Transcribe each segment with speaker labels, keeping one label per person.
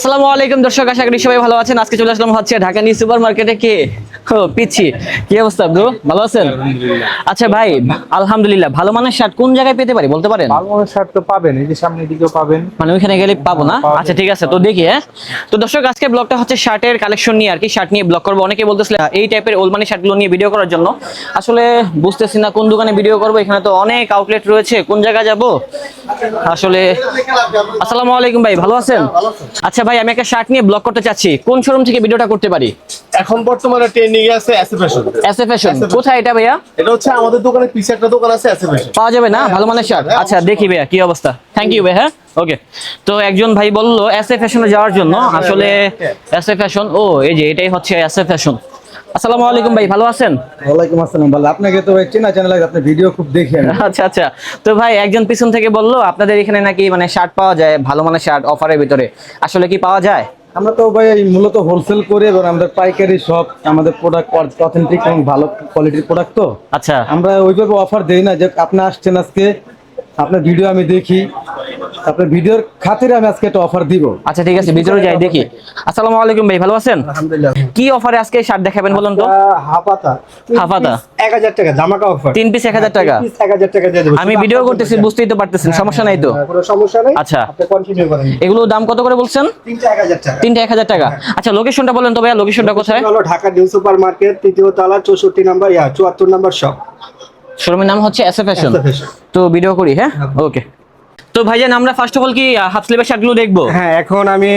Speaker 1: আসসালামু আলাইকুম দর্শক আশা করি সবাই ভালো আছেন। আজকে চলে আসলাম হচ্ছে ঢাকা নিউ সুপার মার্কেটে কে? ও পিচ্ছি। কি অবস্থা ব্রো? ভালো আছেন? আচ্ছা ভাই আলহামদুলিল্লাহ ভালো মানের শার্ট কোন জায়গায় পেতে পারি বলতে পারেন?
Speaker 2: ভালো মানের শার্ট তো পাবেন এই যে সামনের দিকেও পাবেন।
Speaker 1: মানে ওইখানে গেলে পাবো না? আচ্ছা ঠিক আছে তো দেখি হ্যাঁ। তো দর্শক আজকে ব্লগটা হচ্ছে শার্টের কালেকশন নিয়ে আর কি শার্ট নিয়ে ব্লগ করব। অনেকে বলতেছিল এই টাইপের ওল ওলমানি শার্টগুলো নিয়ে ভিডিও করার জন্য। আসলে বুঝতেছি না কোন দোকানে ভিডিও করব এখানে তো অনেক আউটলেট রয়েছে। কোন জায়গায় যাব? আসলে আসসালামু আলাইকুম ভাই ভালো আছেন? আচ্ছা ভাই আমি একটা শার্ট নিয়ে ব্লগ করতে চাচ্ছি। কোন শোরুম থেকে ভিডিওটা করতে পারি?
Speaker 3: এখন বর্তমানে ট্রেন্ডিং এ আছে SA fashion
Speaker 1: S A fashion কোথায় এটা ভাইয়া?
Speaker 3: এটা হচ্ছে আমাদের দোকানে পিছে একটা দোকান আছে এসএ ফ্যাশন
Speaker 1: পাওয়া যাবে না? ভালো মানের শার্ট আচ্ছা দেখি ভাইয়া কি অবস্থা? থ্যাংক ইউ ভাই হ্যাঁ? ওকে তো একজন ভাই বলল এস এ ফ্যাশনে যাওয়ার জন্য। আসলে এস এ ফ্যাশন ও এই যে এটাই হচ্ছে এস এ ফ্যাশন আসসালামু আলাইকুম ভাই ভালো আছেন?
Speaker 2: ওয়ালাইকুম আসসালাম ভালো। আপনাকে তো ভাই চেনা চ্যানেল আছে আপনি ভিডিও খুব দেখি
Speaker 1: আচ্ছা আচ্ছা। তো ভাই একজন পিছন থেকে বলল আপনাদের এখানে নাকি মানে শার্ট পাওয়া যায় ভালো মানের শার্ট অফারের ভিতরে। আসলে কি পাওয়া যায়?
Speaker 2: আমরা তো ভাই মূলত হোলসেল করি এবং আমাদের পাইকারি সব আমাদের প্রোডাক্ট অথেন্টিক এবং ভালো কোয়ালিটির প্রোডাক্ট তো।
Speaker 1: আচ্ছা।
Speaker 2: আমরা ওইভাবে অফার দেই না যে আপনি আসছেন আজকে আপনার ভিডিও আমি দেখি। আপনার ভিডিওর খাতিরে আমি আজকে একটা অফার দিব।
Speaker 1: আচ্ছা ঠিক আছে ভিতরে যাই দেখি। আসসালামু আলাইকুম ভাই ভালো আছেন?
Speaker 4: আলহামদুলিল্লাহ।
Speaker 1: কি অফারে আজকে শার্ট দেখাবেন বলুন তো?
Speaker 4: হাফাতা।
Speaker 1: হাফাতা।
Speaker 4: এক হাজার টাকা জামাকা অফার
Speaker 1: তিন পিস এক হাজার টাকা।
Speaker 4: এক হাজার টাকা দিয়ে দেবো।
Speaker 1: আমি ভিডিও করতেছি বুঝতেই তো পারতেছেন সমস্যা নাই তো?
Speaker 4: কোনো সমস্যা নেই।
Speaker 1: আচ্ছা।
Speaker 4: আপনি কন্টিনিউ করেন।
Speaker 1: এগুলো দাম কত করে বলছেন?
Speaker 4: তিনটা এক হাজার টাকা।
Speaker 1: তিনটা এক হাজার টাকা। আচ্ছা লোকেশনটা বলেন তো ভাইয়া লোকেশনটা কোথায়?
Speaker 4: হলো ঢাকা নিউ সুপার মার্কেট তৃতীয় তলা চৌষট্টি নাম্বার ইয়া চুয়াত্তর নাম্বার শপ
Speaker 1: শোরুমের নাম হচ্ছে এস ফ্যাশন তো ভিডিও করি হ্যাঁ? ওকে তো ভাইজান আমরা ফার্স্ট অফ অল কি হাফ স্লিভের শার্টগুলো দেখব?
Speaker 4: হ্যাঁ এখন আমি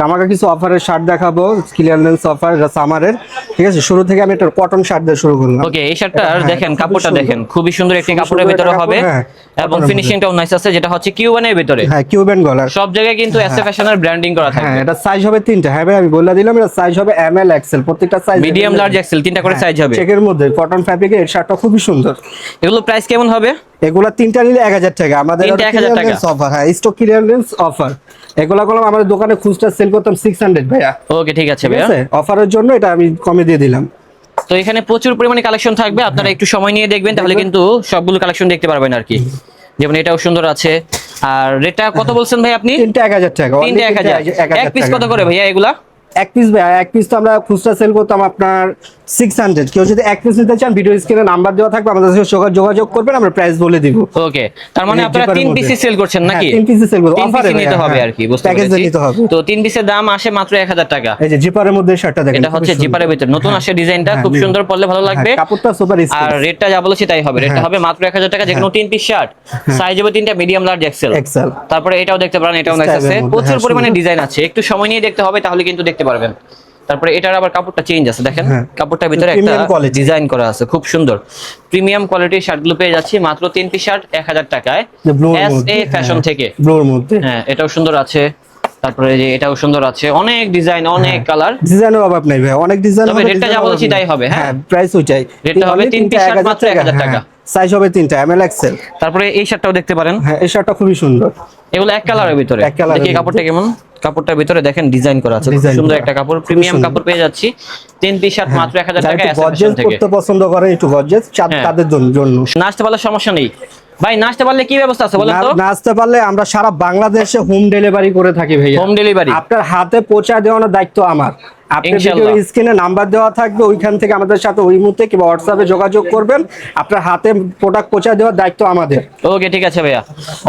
Speaker 4: দামাকা কিছু অফারের শার্ট দেখাবো ক্লিয়ারেন্স অফার যা সামারের ঠিক আছে? শুরু থেকে আমি একটা কটন শার্ট দিয়ে শুরু করলাম।
Speaker 1: ওকে এই শার্টটার
Speaker 4: হ্যাঁ,
Speaker 1: দেখেন কাপড়টা দেখেন খুবই সুন্দর একটি কাপড়ের ভিতরে হবে।
Speaker 4: হ্যাঁ,
Speaker 1: এবং ফিনিশিংটাও নাইস আছে যেটা হচ্ছে কিউবানের ভিতরে।
Speaker 4: হ্যাঁ কিউবেন গলার
Speaker 1: সব জায়গায় কিন্তু এস এ ফ্যাশনের ব্র্যান্ডিং করা
Speaker 4: থাকে
Speaker 1: হ্যাঁ
Speaker 4: এটা সাইজ হবে তিনটা। হ্যাঁ ভাই আমি বলে দিলাম এটা সাইজ হবে এম এল এক্সেল প্রত্যেকটা সাইজ
Speaker 1: মিডিয়াম লার্জ এক্সেল তিনটা করে সাইজ হবে।
Speaker 4: চেকের মধ্যে কটন ফ্যাব্রিকের শার্টটা খুবই সুন্দর।
Speaker 1: এগুলো প্রাইস কেমন হবে?
Speaker 4: এগুলা তিনটা নিলে এক হাজার টাকা। আমাদের
Speaker 1: তিনটা 1000 টাকা।
Speaker 4: অফার হ্যাঁ স্টক ক্লিয়ারেন্স অফার এগুলা করলাম আমাদের দোকানে খুচরা সেল করতাম সিক্স হান্ড্রেড ভাইয়া।
Speaker 1: ওকে ঠিক আছে ভাইয়া।
Speaker 4: অফারের জন্য এটা আমি কমে দিয়ে দিলাম।
Speaker 1: তো এখানে প্রচুর পরিমাণে কালেকশন থাকবে। আপনারা একটু সময় নিয়ে দেখবেন তাহলে কিন্তু সবগুলো কালেকশন দেখতে পারবেন আর কি। যেমন এটাও সুন্দর আছে। আর রেটটা কত বলছেন ভাই আপনি?
Speaker 4: তিনটা এক হাজার টাকা।
Speaker 1: তিনটে এক হাজার। এক পিস কত করে ভাইয়া এগুলা?
Speaker 4: এক পিস ভাইয়া এক পিস তো আমরা খুচরা সেল করতাম আপনার সিক্স হান্ড্রেড কেউ যদি এক পিস নিতে চান ভিডিও স্ক্রিনে নাম্বার দেওয়া থাকবে আমাদের সাথে যোগা- যোগাযোগ করবেন আমরা প্রাইস বলে দিব।
Speaker 1: ওকে তার মানে আপনারা তিন। পিসি সেল করছেন
Speaker 4: হ্যাঁ,
Speaker 1: নাকি?
Speaker 4: তিন piece sell করব।
Speaker 1: পিসি নিতে হবে
Speaker 4: হ্যাঁ।
Speaker 1: আর কি বুঝতে পেরেছি।
Speaker 4: নিতে হবে।
Speaker 1: তো তিন পিসের দাম আসে মাত্র এক হাজার টাকা।
Speaker 4: এই যে জিপারের মধ্যে শার্টটা দেখেন
Speaker 1: এটা হচ্ছে জিপারের ভিতরে। নতুন আসে ডিজাইনটা খুব সুন্দর পড়লে ভালো লাগবে।
Speaker 4: কাপড়টা সুপার
Speaker 1: আর রেটটা যা বলেছি তাই হবে। রেটটা হবে মাত্র এক হাজার টাকা যে কোনো তিন পিস শার্ট সাইজ হবে তিনটা মিডিয়াম লার্জ এক্সেল
Speaker 4: এক্সেল
Speaker 1: তারপরে এটাও দেখতে পারেন এটাও নাইস আছে। প্রচুর
Speaker 4: হ্যাঁ,
Speaker 1: পরিমাণে ডিজাইন আছে। একটু সময় নিয়ে দেখতে হবে তাহলে কিন্তু দেখতে পারবেন। তারপরে এটার আবার কাপড়টা চেঞ্জ আছে দেখেন।
Speaker 4: হ্যাঁ।
Speaker 1: কাপড়টার ভিতরে একটা ডিজাইন করা আছে খুব সুন্দর। প্রিমিয়াম কোয়ালিটির শার্টগুলো পেয়ে যাচ্ছি মাত্র তিন পিস শার্ট এক হাজার টাকায়। এস এ ফ্যাশন থেকে। হ্যাঁ এটাও সুন্দর আছে। তারপরে যে এটাও সুন্দর আছে। অনেক ডিজাইন অনেক কালার
Speaker 4: ডিজাইনের অভাব নাই ভাই। অনেক ডিজাইন
Speaker 1: তবে রেটটা যা বলেছি তাই হবে, হ্যাঁ?
Speaker 4: হ্যাঁ প্রাইস ওইটাই
Speaker 1: রেটটা হবে তিন piece shirt মাত্র 1000 টাকা।
Speaker 4: সাইজ হবে তিনটা এমএল এক্সেল
Speaker 1: তারপরে এই শার্টটাও দেখতে পারেন।
Speaker 4: হ্যাঁ এই শার্টটা খুবই সুন্দর।
Speaker 1: এগুলো এক কালারের ভিতরে। দেখি কাপড়টা কেমন? কাপড়টার ভিতরে দেখেন ডিজাইন করা আছে। সুন্দর একটা কাপড় প্রিমিয়াম কাপড় পেয়ে যাচ্ছি। তিন পিস শার্ট মাত্র এক হাজার
Speaker 4: যারা
Speaker 1: টাকা
Speaker 4: গর্জেস করতে পছন্দ করেন একটু গর্জেস চাঁদ
Speaker 1: হ্যাঁ।
Speaker 4: তাদের জন্য।
Speaker 1: নাচতে পারলে সমস্যা নেই। ভাই নাচতে পারলে কি ব্যবস্থা আছে বলেন তো?
Speaker 4: নাচতে পারলে আমরা সারা বাংলাদেশে হোম ডেলিভারি করে থাকি ভাইয়া।
Speaker 1: হোম ডেলিভারি
Speaker 4: আপনার হাতে পৌঁছা দেওয়ানোর দায়িত্ব আমার। আপনি
Speaker 1: ইনশাল্লাহ।
Speaker 4: ভিডিও স্ক্রিনে নাম্বার দেওয়া থাকবে ওইখান থেকে আমাদের সাথে ওই মুহূর্তে কিংবা হোয়াটসঅ্যাপে যোগাযোগ করবেন। আপনার হাতে প্রোডাক্ট পৌঁছা দেওয়ার দায়িত্ব আমাদের।
Speaker 1: ওকে ঠিক আছে ভাইয়া।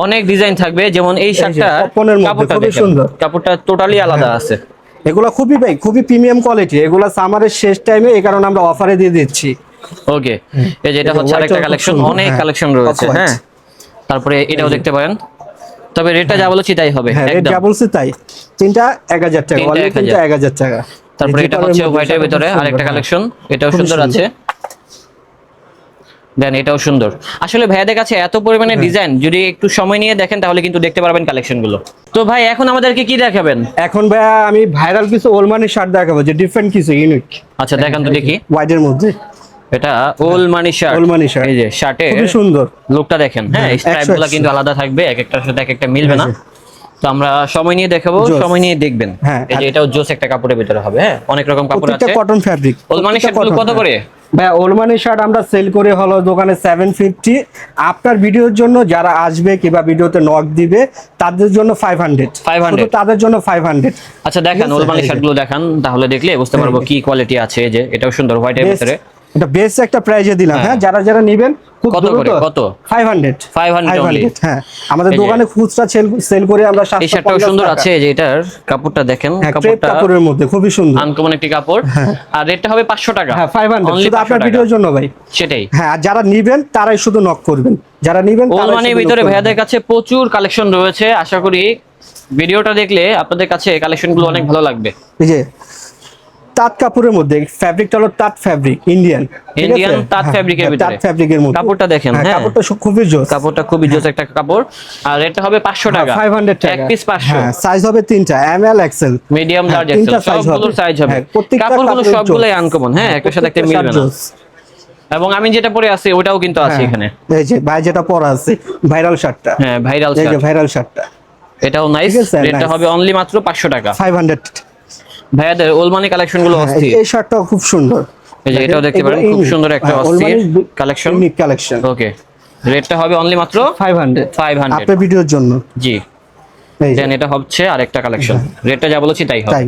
Speaker 1: অনেক ডিজাইন থাকবে যেমন এই শার্টটা কাপড়টা
Speaker 4: সুন্দর।
Speaker 1: কাপড়টা টোটালি আলাদা আছে।
Speaker 4: এগুলো খুবই ভাই খুবই প্রিমিয়াম কোয়ালিটি এগুলো সামারের শেষ টাইমে এই কারণে আমরা অফারে দিয়ে দিচ্ছি।
Speaker 1: ওকে এই যে এটা হচ্ছে আরেকটা কালেকশন অনেক
Speaker 4: হ্যাঁ।
Speaker 1: কালেকশন রয়েছে হ্যাঁ। তারপরে এটাও দেখতে পারেন। তবে রেটটা যা বলেছি তাই হবে
Speaker 4: হ্যাঁ যা বলছি তাই। তিনটা এক হাজার টাকা
Speaker 1: তিনটা 1000
Speaker 4: এক হাজার টাকা।
Speaker 1: তারপরে এটা হচ্ছে হোয়াইটের ভিতরে
Speaker 4: খুব
Speaker 1: আরেকটা কালেকশন এটাও সুন্দর আছে। দেন এটাও সুন্দর। আসলে ভাইয়াদের কাছে এত পরিমাণে
Speaker 4: হ্যাঁ।
Speaker 1: ডিজাইন যদি একটু সময় নিয়ে দেখেন তাহলে কিন্তু দেখতে পারবেন কালেকশনগুলো তো ভাই এখন আমাদেরকে কি দেখাবেন?
Speaker 4: এখন ভাইয়া আমি ভাইরাল কিছু ওলমানি শার্ট দেখাবো যে ডিফারেন্ট কিছু ইউনিক
Speaker 1: আচ্ছা দেখান তো দেখি।
Speaker 4: হোয়াইটের মধ্যে।
Speaker 1: এটা old money shirt
Speaker 4: Old money shirt।
Speaker 1: এই যে শার্টের
Speaker 4: খুবই সুন্দর।
Speaker 1: লুকটা দেখেন। হ্যাঁ
Speaker 4: হ্যাঁ,
Speaker 1: স্ট্রাইপ
Speaker 4: 100
Speaker 1: গুলো কিন্তু আলাদা থাকবে এক একটার সাথে এক একটা মিলবে না। তো আমরা সময় নিয়ে দেখাবো সময় নিয়ে দেখবেন।
Speaker 4: হ্যাঁ,
Speaker 1: এই যে এটাও জোস একটা কাপড়ের ভিতরে হবে হ্যাঁ? অনেক রকম কাপড় আছে।
Speaker 4: কটন ফ্যাব্রিক
Speaker 1: ওলমানি শার্টগুলো কত করে?
Speaker 4: ভাই ওলমানি শার্ট আমরা সেল করে হলো দোকানে সেভেন ফিফটি আপনার ভিডিওর জন্য যারা আসবে কিংবা ভিডিওতে নক দিবে তাদের জন্য ফাইভ হান্ড্রেড
Speaker 1: 500
Speaker 4: তাদের জন্য ফাইভ হান্ড্রেড
Speaker 1: আচ্ছা দেখেন ওলমানি। শার্টগুলো দেখান তাহলে দেখলে বুঝতে পারব কি কোয়ালিটি আছে এই যে এটাও সুন্দর হোয়াইটের ভিতরে।
Speaker 4: এটা বেস্ট একটা প্রাইজে দিলাম হ্যাঁ যারা যারা নেবেন খুব
Speaker 1: কত করে? কত?
Speaker 4: Five hundred
Speaker 1: 500 only।
Speaker 4: হ্যাঁ। আমাদের দোকানে খুচরা সেল করে আমরা
Speaker 1: এই শার্টটাও সুন্দর আছে এই যে এটার কাপড়টা দেখেন
Speaker 4: হ্যাঁ
Speaker 1: কাপড়টা
Speaker 4: কাপড়ের মধ্যে খুবই সুন্দর।
Speaker 1: আনকমন একটি কাপড়। আর রেটটা হবে পাঁচশো টাকা।
Speaker 4: হ্যাঁ ফাইভ হান্ড্রেড
Speaker 1: Only
Speaker 4: শুধু আপনার ভিডিওর জন্য ভাই।
Speaker 1: সেটাই।
Speaker 4: হ্যাঁ আর যারা নিবেন তারাই শুধু নক করবেন। যারা নিবেন তারাই knock
Speaker 1: ভিতরে। ভাইয়াদের কাছে প্রচুর কালেকশন রয়েছে। আশা করি ভিডিওটা দেখলে আপনাদের কাছে কালেকশনগুলো অনেক ভালো লাগবে।
Speaker 4: এই যে তাঁত কাপড়ের মধ্যে ফ্যাব্রিকটা হলো তাঁত ফ্যাব্রিক ইন্ডিয়ান
Speaker 1: ইন্ডিয়ান তাঁত fabric এর ভিতরে।
Speaker 4: তাঁত ফ্যাব্রিকের মধ্যে।
Speaker 1: কাপড়টা দেখেন, হ্যাঁ।
Speaker 4: কাপড়টা সু- খুবই জোস।
Speaker 1: কাপড়টা খুবই জোস একটা কাপড়। আর এটা হবে পাঁচশো টাকা।
Speaker 4: ফাইভ হান্ড্রেড
Speaker 1: এক পিস পাঁচশো।
Speaker 4: হ্যাঁ সাইজ হবে তিনটা এম এল এক্সেল
Speaker 1: মিডিয়াম
Speaker 4: হ্যাঁ,
Speaker 1: লার্জ এক্সেল সবগুলোর। সাইজ হবে।
Speaker 4: হ্যাঁ, প্রত্যেকটা
Speaker 1: কাপড়গুলো সবগুলোই। আনকমন হ্যাঁ একটার সাথে একটা মিলবে না। এবং আমি যেটা পরে আছি ওটাও কিন্তু আছে
Speaker 4: হ্যাঁ,
Speaker 1: এখানে।
Speaker 4: এই যে ভাই যেটা পরা আছে ভাইরাল শার্টটা
Speaker 1: হ্যাঁ ভাইরাল শার্ট
Speaker 4: এই যে ভাইরাল শার্টটা
Speaker 1: এটাও নাইস
Speaker 4: আছে,
Speaker 1: হবে অনলি মাত্র পাঁচশো টাকা।
Speaker 4: ফাইভ হান্ড্রেড
Speaker 1: ভাইয়াদের ওলমানি কালেকশনগুলো অস্থির।
Speaker 4: এই শার্টটাও খুব সুন্দর।
Speaker 1: এই যে এটাও দেখতে পারেন, খুব সুন্দর একটা অস্থির collection।
Speaker 4: কালেকশন
Speaker 1: ওকে রেটটা হবে অনলি মাত্র
Speaker 4: ফাইভ হান্ড্রেড
Speaker 1: ফাইভ হান্ড্রেড
Speaker 4: আপনার ভিডিওর জন্য।
Speaker 1: জি। দেন এটা হচ্ছে আরেকটা কালেকশন রেটটা যা বলেছি তাই হবে।
Speaker 4: তাই।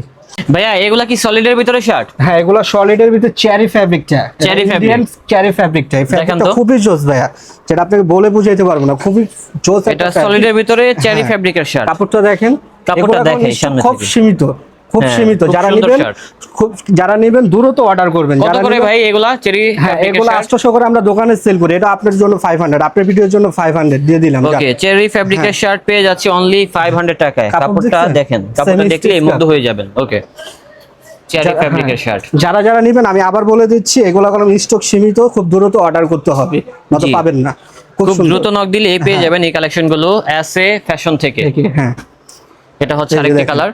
Speaker 1: ভাইয়া এগুলা কি সলিডের ভিতরে শার্ট
Speaker 4: হ্যাঁ এগুলো সলিডের ভিতরে চেরি ফ্যাব্রিকটা
Speaker 1: Cherry fabric।
Speaker 4: চেরি ফ্যাব্রিকটা ফ্যাব্রিকটা
Speaker 1: তো।
Speaker 4: খুবই জোস ভাইয়া। যেটা আপনাকে বলে বুঝাইতে পারব না। খুবই জোস
Speaker 1: এটা। সলিডের ভিতরে চেরি
Speaker 4: হ্যাঁ।
Speaker 1: ফ্যাব্রিকের শার্ট
Speaker 4: কাপড়টা দেখেন
Speaker 1: কাপড়টা দেখেন সামনে
Speaker 4: খুব সীমিত। খুব
Speaker 1: হ্যাঁ,
Speaker 4: সীমিত। যারা নেবেন খুব যারা নেবেন দ্রুত অর্ডার করবেন। যারা
Speaker 1: করে ভাই এগুলা? চেরি
Speaker 4: হ্যাঁ এগুলো আটশোশো করে আমরা দোকানে সেল করি। এটা আপনার জন্য ফাইভ হান্ড্রেড আপনার ভিডিওর জন্য ফাইভ হান্ড্রেড দিয়ে দিলাম
Speaker 1: ওকে চেরি ফ্যাব্রিকের শার্ট পেয়ে যাচ্ছে অনলি 500 টাকায়। কাপড়টা দেখেন কাপড়টা দেখলে মুগ্ধ হয়ে যাবেন। ওকে
Speaker 4: হ্যাঁ।
Speaker 1: শার্ট
Speaker 4: যারা যারা নেবেন আমি আবার বলে দিচ্ছি এগুলো কোনো স্টক সীমিত খুব দ্রুত অর্ডার করতে হবে। নয়তো পাবেন না। খুব
Speaker 1: দ্রুত নক দিলে পেয়ে যাবেন এই কালেকশনগুলো এস এ ফ্যাশন থেকে।
Speaker 4: হ্যাঁ।
Speaker 1: এটা হচ্ছে আরেকটি কালার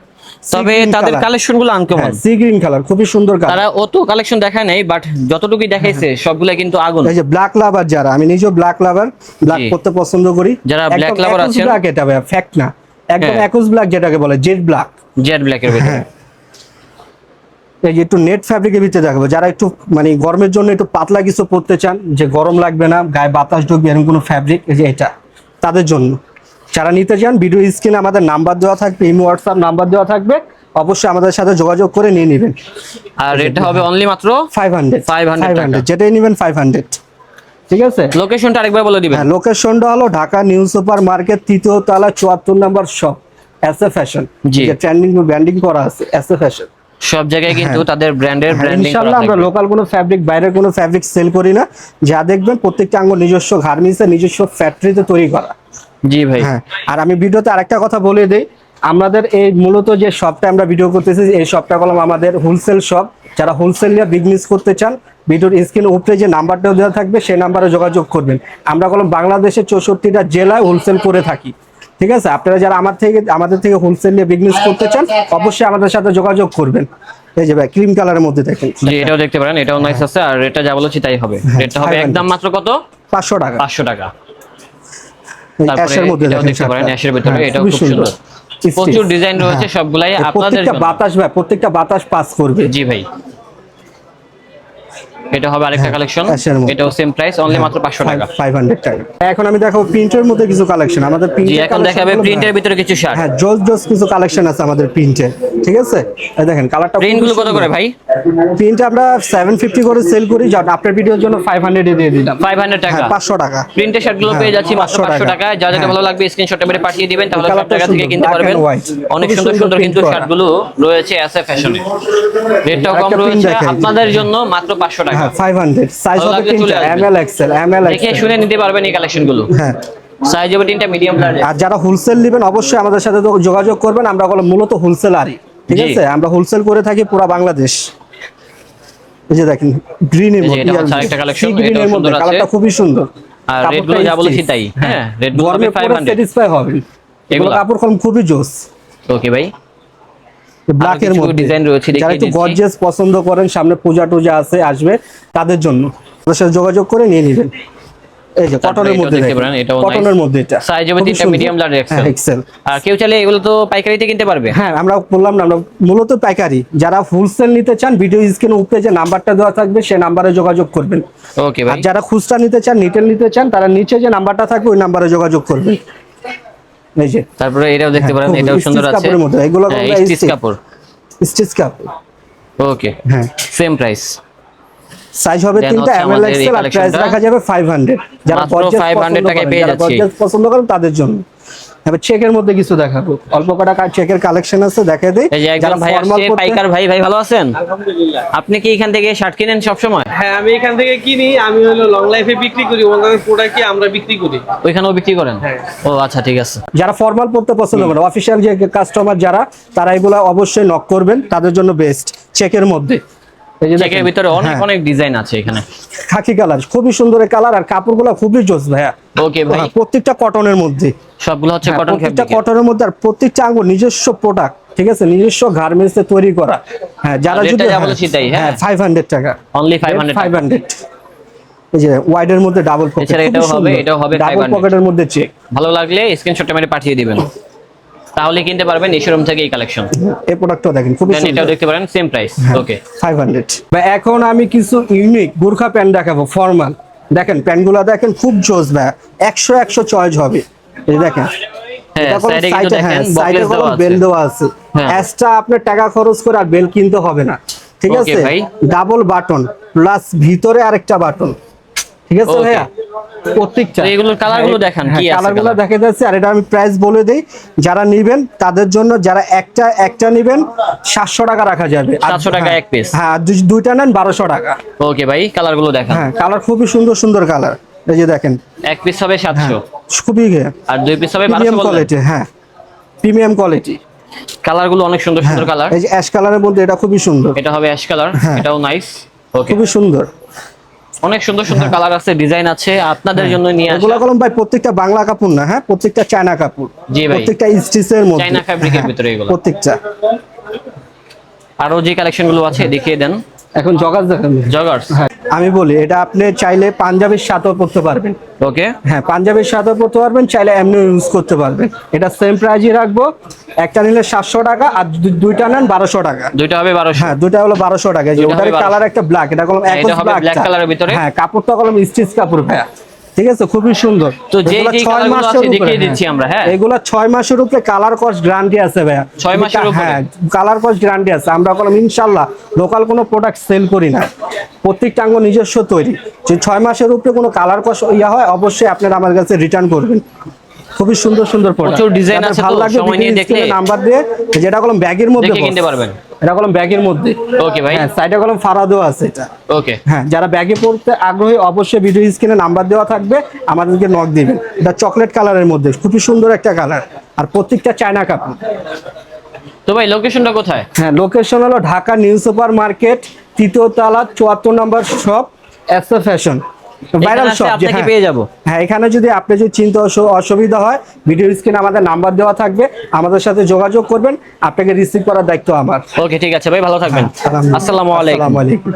Speaker 1: তবে তাদের। কালেকশনগুলো আনকমন
Speaker 4: সি গ্রিন কালার খুবই সুন্দর কালার
Speaker 1: তারা অত কালেকশন দেখায় নাই বাট যতটুকুই দেখাইছে সবগুলা কিন্তু আগুন।
Speaker 4: এই যে ব্ল্যাক লাভার যারা আমি নিজেও ব্ল্যাক লাভার ব্ল্যাক করতে পছন্দ করি।
Speaker 1: যারা black lover আছেন।
Speaker 4: ব্ল্যাক এটা ভাই ফ্যাক্ট না। একদম
Speaker 1: হ্যাঁ।
Speaker 4: একুশ ব্ল্যাক যেটাকে বলে জেড ব্ল্যাক
Speaker 1: জেড ব্ল্যাকের ভিতরে।
Speaker 4: হ্যাঁ। এই যে একটু নেট ফ্যাব্রিকের ভিতরে দেখাবো যারা একটু মানে গরমের জন্য একটু পাতলা কিছু পরতে চান যে গরম লাগবে না গায়ে বাতাস ঢুকবে এরকম কোনো ফ্যাব্রিক এই যে এটা তাদের জন্য। যারা নিতে চান ভিডিও স্ক্রিনে আমাদের নাম্বার দেওয়া থাকবে ইমো হোয়াটসঅ্যাপ নাম্বার দেওয়া থাকবে। অবশ্যই আমাদের সাথে যোগাযোগ করে নিয়ে নেবেন।
Speaker 1: আর রেটটা হবে অনলি মাত্র
Speaker 4: ফাইভ হান্ড্রেড
Speaker 1: 500 টাকা।
Speaker 4: যেটাই নেবেন ফাইভ হান্ড্রেড ঠিক আছে?
Speaker 1: লোকেশনটা আরেকবার বলে দিবেন।
Speaker 4: হ্যাঁ লোকেশনটা হলো ঢাকা নিউ সুপার মার্কেট তৃতীয় তলা চুয়াত্তর number shop S A fashion. যে ট্রেন্ডিং ব্র্যান্ডিং করা আছে এস এ ফ্যাশন
Speaker 1: সব জায়গায় কিন্তু তাদের ব্র্যান্ডের ব্র্যান্ডিং করা
Speaker 4: ইনশাল্লাহ আমরা লোকাল কোনো ফ্যাব্রিক বাইরের কোনো ফ্যাব্রিক সেল করি না। যা দেখবেন প্রত্যেকটা আঙ্গ নিজস্ব গার্মেন্টসে নিজস্ব ফ্যাক্টরিতে তৈরি করা।
Speaker 1: জি ভাই।
Speaker 4: হ্যাঁ আর আমি ভিডিওতে আরেকটা কথা বলে দিই। আমাদের এই মূলত যে শপটা আমরা ভিডিও করতেছি এই শপটা করলাম আমাদের হোলসেল শপ যারা হোলসেল নিয়ে বিজনেস করতে চান ভিডিওর স্ক্রিনে উপরে যে নাম্বারটা দেওয়া থাকবে সেই নাম্বারে যোগাযোগ করবেন। আমরা করলাম বাংলাদেশের চৌষট্টিটা জেলায় হোলসেল করে থাকি। ঠিক আছে? আপনারা যারা আমার থেকে আমাদের থেকে হোলসেল নিয়ে বিজনেস করতে চান অবশ্যই আমাদের সাথে যোগাযোগ করবেন। এই যে ভাই ক্রিম কালারের মধ্যে দেখেন।
Speaker 1: জি এটাও দেখতে পারেন এটাও নাইস আছে আর এটা যা বলেছি তাই হবে। রেটটা হবে একদম মাত্র কত?
Speaker 4: পাঁচশো টাকা।
Speaker 1: পাঁচশো টাকা।
Speaker 4: এই
Speaker 1: তারপরে
Speaker 4: অ্যাশের মধ্যে
Speaker 1: এটাও দেখতে পারেন অ্যাশের ভিতরে
Speaker 4: এটা
Speaker 1: খুব সুন্দর। প্রচুর ডিজাইন রয়েছে
Speaker 4: হ্যাঁ।
Speaker 1: সবগুলাই আপনাদের
Speaker 4: বাতাস ভাই প্রত্যেকটা বাতাস পাস করবে।
Speaker 1: জি ভাই। এটা হবে আরেকটা কালেকশন এটাও সেম প্রাইস অনলি মাত্র পাঁচশো টাকা।
Speaker 4: ফাইভ হান্ড্রেড টাকা এখন আমি দেখাবো প্রিন্টের মধ্যে কিছু কালেকশন আমাদের
Speaker 1: জি এখন দেখাবে প্রিন্টের ভিতরে কিছু শার্ট
Speaker 4: হ্যাঁ জোস জোস কিছু কালেকশন আছে আমাদের প্রিন্টের ঠিক আছে? এই দেখেন কালারটা
Speaker 1: প্রিন্টগুলো কত করে ভাই?
Speaker 4: প্রিন্ট আমরা সেভেন ফিফটি করে সেল করি যা আপনার ভিডিওর জন্য ফাইভ হান্ড্রেড দিয়ে দিলাম।
Speaker 1: ফাইভ হান্ড্রেড টাকা।
Speaker 4: হ্যাঁ পাঁচশো টাকা।
Speaker 1: প্রিন্টের শার্টগুলো
Speaker 4: হ্যাঁ,
Speaker 1: পেয়ে যাচ্ছি মাত্র
Speaker 4: 500
Speaker 1: পাঁচশো
Speaker 4: টাকা।
Speaker 1: যা
Speaker 4: হ্যাঁ।
Speaker 1: ভালো লাগবে স্ক্রিনশটে মেরে পাঠিয়ে দিবেন তাহলে সব জায়গা থেকে কিনতে পারবেন। অনেক সুন্দর
Speaker 4: সুন্দর
Speaker 1: কিন্তু শার্টগুলো রয়েছে এস এ ফ্যাশনে রেটটাও কম রয়েছে। আপনাদের জন্য মাত্র পাঁচশো টাকা।
Speaker 4: হ্যাঁ ফাইভ হান্ড্রেড সাইজ হবে তিনটা
Speaker 1: আসবেন।
Speaker 4: এম এল এক্সেল
Speaker 1: দেখে শুনে নিতে পারবেন এই কালেকশন
Speaker 4: হ্যাঁ।
Speaker 1: সাইজ হবে তিনটা মিডিয়াম লার্জ
Speaker 4: আর যারা হোলসেল নেবেন অবশ্যই আমাদের সাথে যোগাযোগ করবেন। আমরা হলো মূলত হোলসেলারই ঠিক আছে? আমরা হোলসেল করে থাকি পুরো বাংলাদেশ। এই যে দেখেন গ্রিনের
Speaker 1: এই
Speaker 4: মধ্যে
Speaker 1: সুন্দর আছে।
Speaker 4: কালারটা খুবই সুন্দর।
Speaker 1: আর
Speaker 4: কাপড়টা
Speaker 1: রেটগুলো যা বলেছি তাই। হ্যাঁ
Speaker 4: স্যাটিসফাই এগুলো কাপড় খুবই জোস।
Speaker 1: ওকে ভাই।
Speaker 4: ব্ল্যাক এর মধ্যে।
Speaker 1: design রয়েছে,
Speaker 4: যারা একটু। গর্জিয়াস পছন্দ করেন সামনে পূজা টুজা আছে আসবে তাদের জন্য। সাথে যোগাযোগ করে নিয়ে নেবেন। এই যে কটনের মধ্যে কটনের মধ্যে এটা।
Speaker 1: হবে তিনটা।
Speaker 4: হ্যাঁ, XL
Speaker 1: আর কেউ চাইলে এগুলো তো পাইকারিতে কিনতে পারবে।
Speaker 4: হ্যাঁ আমরা বললাম না আমরা মূলত পাইকারি। যারা হোলসেল নিতে চান ভিডিও স্ক্রিনে উপরে যে নাম্বারটা দেওয়া থাকবে সেই নাম্বারে যোগাযোগ করবেন।
Speaker 1: ওকে
Speaker 4: আর যারা খুচরা নিতে চান নিটেল নিতে চান তারা নিচে যে নাম্বারটা থাকবে ওই নাম্বারে যোগাযোগ করবেন। এই যে।
Speaker 1: তারপরে এটাও দেখতে
Speaker 4: হ্যাঁ,
Speaker 1: পারেন এটাও সুন্দর আছে।
Speaker 4: এগুলো
Speaker 1: হ্যাঁ, stitch। কাপড়।
Speaker 4: স্টিচ কাপড়।
Speaker 1: ওকে
Speaker 4: হ্যাঁ।
Speaker 1: Same price.
Speaker 4: সাইজ হবে তিনটা
Speaker 1: হচ্ছে
Speaker 4: এম এল
Speaker 1: আমাদের এই
Speaker 4: এক্সেল আর প্রাইস রাখা যাবে 500 যারা
Speaker 1: মাত্র
Speaker 4: budget
Speaker 1: 500 টাকায় পেয়ে
Speaker 4: যারা পছন্দ করেন তাদের জন্য। এবার চেকের মধ্যে কিছু দেখাবো। অল্প কটা চেকের কালেকশন আছে দেখে দেই।
Speaker 1: এই যে একজন
Speaker 4: যারা
Speaker 1: ভাই আসছে পাইকার ভাই ভাই ভালো আছেন?
Speaker 5: আলহামদুলিল্লাহ।
Speaker 1: আপনি কি এখান থেকে শার্ট কিনেন সব সময়
Speaker 5: হ্যাঁ আমি এখান থেকে কিনি আমি হলো লং লাইফে বিক্রি করি ওনাদের প্রোডাক্টই আমরা বিক্রি করি।
Speaker 1: ওইখানেও বিক্রি করেন?
Speaker 5: হ্যাঁ।
Speaker 1: ও আচ্ছা ঠিক আছে।
Speaker 4: যারা ফর্মাল পড়তে পছন্দ করে অফিসিয়াল যে কাস্টমার যারা তারা এগুলো অবশ্যই নক করবেন তাদের জন্য বেস্ট চেকের মধ্যে।
Speaker 1: চেকের ভিতরে অনেক
Speaker 4: হ্যাঁ,
Speaker 1: অনেক ডিজাইন আছে এখানে।
Speaker 4: খাকি কালার খুবই সুন্দর কালার আর কাপড়গুলো খুবই জোস ভাইয়া।
Speaker 1: ওকে ভাই।
Speaker 4: হ্যাঁ, প্রত্যেকটা কটনের মধ্যে।
Speaker 1: সবগুলো হচ্ছে
Speaker 4: হ্যাঁ,
Speaker 1: কটন
Speaker 4: প্রত্যেকটা কটনের মধ্যে আর প্রত্যেকটা আঙ্গুর নিজস্ব প্রোডাক্ট ঠিক আছে? নিজস্ব গার্মেন্টস তৈরি করা। হ্যাঁ যারা যদি
Speaker 1: যা বলেছি তাই, হ্যাঁ?
Speaker 4: ফাইভ হান্ড্রেড টাকা।
Speaker 1: অনলি 500
Speaker 4: ফাইভ হান্ড্রেড এই যে ওয়াইডের মধ্যে ডাবল পকেট
Speaker 1: এছাড়া এটাও হবে, এটাও হবে
Speaker 4: ডাবল পকেটের মধ্যে চেক
Speaker 1: ভালো লাগলে স্ক্রিনশটটা মেরে পাঠিয়ে দিবেন। তাহলে কিনতে পারবেন এই শোরুম থেকে এই কালেকশন
Speaker 4: এই প্রোডাক্টটা দেখেন খুবই
Speaker 1: দেন এটাও দেখতে পারেন same price okay
Speaker 4: five hundred এখন আমি কিছু ইউনিক বোরখা প্যান্ট দেখাবো ফর্মাল দেখেন প্যান্টগুলো দেখেন খুব জোস ভাই। একশো একশো চয়েস হবে। এই দেখেন
Speaker 1: হ্যাঁ
Speaker 4: হ্যাঁ বেল দেওয়া আছে।
Speaker 1: হ্যাঁ।
Speaker 4: আপনার টাকা খরচ করে আর বেল কিনতে হবে না। ঠিক আছে? ডাবল বাটন প্লাস ভিতরে আরেকটা বাটন ঠিক আছে ভাইয়া? প্রত্যেকটা।
Speaker 1: এগুলোর দেখান, কি
Speaker 4: দেখা যাচ্ছে আর এটা আমি প্রাইস বলে দেই। যারা নিবেন তাদের জন্য যারা একটা একটা নিবেন সাতশো টাকা রাখা যাবে। আর-
Speaker 1: 700 টাকা এক piece।
Speaker 4: হ্যাঁ দুইটা নেন বারোশো টাকা।
Speaker 1: ওকে ভাই কালারগুলো দেখান।
Speaker 4: হ্যাঁ কালার খুবই সুন্দর সুন্দর কালার এই যে দেখেন।
Speaker 1: এক পিস হবে 700
Speaker 4: খুবই
Speaker 1: আর দুই পিস হবে
Speaker 4: প্রিমিয়াম
Speaker 1: 1200
Speaker 4: কোয়ালিটি হ্যাঁ। প্রিমিয়াম কোয়ালিটি
Speaker 1: কালারগুলো অনেক সুন্দর সুন্দর কালার
Speaker 4: এই যে অ্যাশ কালারের মধ্যে এটা খুবই সুন্দর।
Speaker 1: এটা হবে অ্যাশ কালার
Speaker 4: হ্যাঁ।
Speaker 1: এটাও নাইস ওকে
Speaker 4: খুবই সুন্দর।
Speaker 1: অনেক সুন্দর সুন্দর কালার আছে ডিজাইন আছে আপনাদের জন্য নিয়ে
Speaker 4: হ্যাঁ। এগুলো কলম ভাই প্রত্যেকটা বাংলা কাপড় না হ্যাঁ? প্রত্যেকটা চায়না কাপড়।
Speaker 1: জি ভাই।
Speaker 4: প্রত্যেকটা স্টিচের মধ্যে।
Speaker 1: চায়না ফ্যাব্রিকের
Speaker 4: হ্যাঁ,
Speaker 1: ভিতরে এগুলো।
Speaker 4: প্রত্যেকটা।
Speaker 1: আরও যে কালেকশনগুলো আছে দেখিয়ে দেন।
Speaker 4: এখন জগার্স দেখেন।
Speaker 1: জগার্স?
Speaker 4: হ্যাঁ। আমি বলি এটা আপনি চাইলে পাঞ্জাবির সাথেও পড়তে পারবেন।
Speaker 1: ওকে।
Speaker 4: হ্যাঁ পাঞ্জাবির সাথেও পড়তে পারবেন চাইলে এমনি ইউজ করতে পারবেন। এটা সেম প্রাইজই রাখব। একটা নিলে সাতশো টাকা আর দুইটা নেন বারোশো টাকা।
Speaker 1: দুইটা হবে বারোশো।
Speaker 4: হ্যাঁ দুইটা হলো বারোশো টাকা। যে ওটার কালার একটা ব্ল্যাক এটা কলম
Speaker 1: একটা ব্ল্যাক colour-এর ভিতরে।
Speaker 4: হ্যাঁ কাপড়টা কলম স্টিচ কাপড় ভাইয়া। ঠিক আছে? খুবই সুন্দর।
Speaker 1: তো যে
Speaker 4: ছয় মাসের
Speaker 1: আছে
Speaker 4: উপরে,
Speaker 1: দেখিয়ে
Speaker 4: হ্যাঁ।
Speaker 1: দিচ্ছি আমরা, হ্যাঁ।
Speaker 4: এগুলা ছয় মাসের উপরে কালার কস্ট গ্যারান্টি আছে ভাইয়া।
Speaker 1: ছয় মাসের উপরে?
Speaker 4: হ্যাঁ কালার কস্ট গ্যারান্টি আছে। আমরা কলম ইনশাল্লাহ লোকাল কোনো প্রোডাক্ট সেল করি না। প্রত্যেকটা আঙ্গ নিজস্ব তৈরি। যদি ছয় মাসের উপরে কোনো কালার কস্ট ইয়া হয় অবশ্যই আপনারা আমার কাছে রিটার্ন করবেন। খুবই সুন্দর সুন্দর প্রোডাক্ট
Speaker 1: প্রচুর design আছে তো, সময় নিয়ে দেখলে
Speaker 4: নাম্বার দিয়ে যেটা কলম ব্যাগের মধ্যে
Speaker 1: কিনতে পারবেন।
Speaker 4: এটা কলম ব্যাগের মধ্যে।
Speaker 1: ওকে ভাই।
Speaker 4: হ্যাঁ সাইডে কলম ফারাদও আছে এটা।
Speaker 1: ওকে
Speaker 4: হ্যাঁ যারা ব্যাগে পড়তে আগ্রহী অবশ্যই ভিডিও স্ক্রিনে নাম্বার দেওয়া থাকবে আমাদেরকে নক দিবেন। এটা চকলেট কালারের মধ্যে খুবই সুন্দর একটা কালার আর প্রত্যেকটা চায়না কাপড়।
Speaker 1: তো ভাই লোকেশনটা কোথায়?
Speaker 4: হ্যাঁ লোকেশন হলো ঢাকা নিউ সুপার মার্কেট তৃতীয় তালা চুয়াত্তর number shop S fashion viral shop
Speaker 1: আপনাকে পেয়ে যাব।
Speaker 4: হ্যাঁ এখানে যদি আপনি যদি চিন্তা অসুবিধা হয় ভিডিও স্ক্রিনে আমাদের নাম্বার দেওয়া থাকবে। আমাদের সাথে যোগাযোগ করবেন। আপনাকে রিসিভ করার দায়িত্ব আমার।
Speaker 1: ওকে ঠিক আছে ভাই ভালো থাকবেন।
Speaker 4: হ্যাঁ,
Speaker 1: আসসালামু আলাইকুম।
Speaker 4: আসসালামু আলাইকুম।